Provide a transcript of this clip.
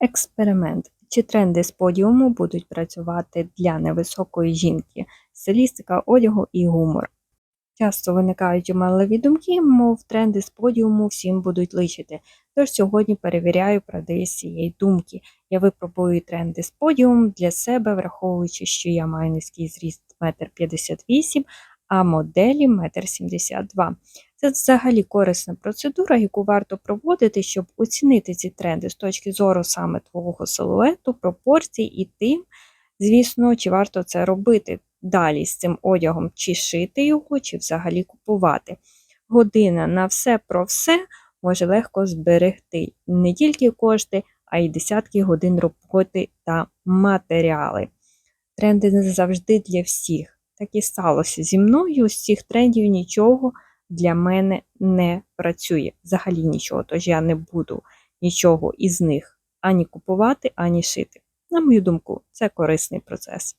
Експеримент. Чи тренди з подіуму будуть працювати для невисокої жінки? Стилістика одягу і гумор. Часто виникають оманливі думки, мов тренди з подіуму всім будуть личити. Тож сьогодні перевіряю правдивість цієї думки. Я випробую тренди з подіуму для себе, враховуючи, що я маю низький зріст 1,58 м, а моделі 1,72 м. Це взагалі корисна процедура, яку варто проводити, щоб оцінити ці тренди з точки зору саме твого силуету, пропорцій і тим, звісно, чи варто це робити далі з цим одягом, чи шити його, чи взагалі купувати. Година на все про все може легко зберегти не тільки кошти, а й десятки годин роботи та матеріали. Тренди не завжди для всіх. Так і сталося зі мною з цих трендів нічого для мене не працює. Взагалі нічого, тож я не буду нічого із них ані купувати, ані шити. На мою думку, це корисний процес.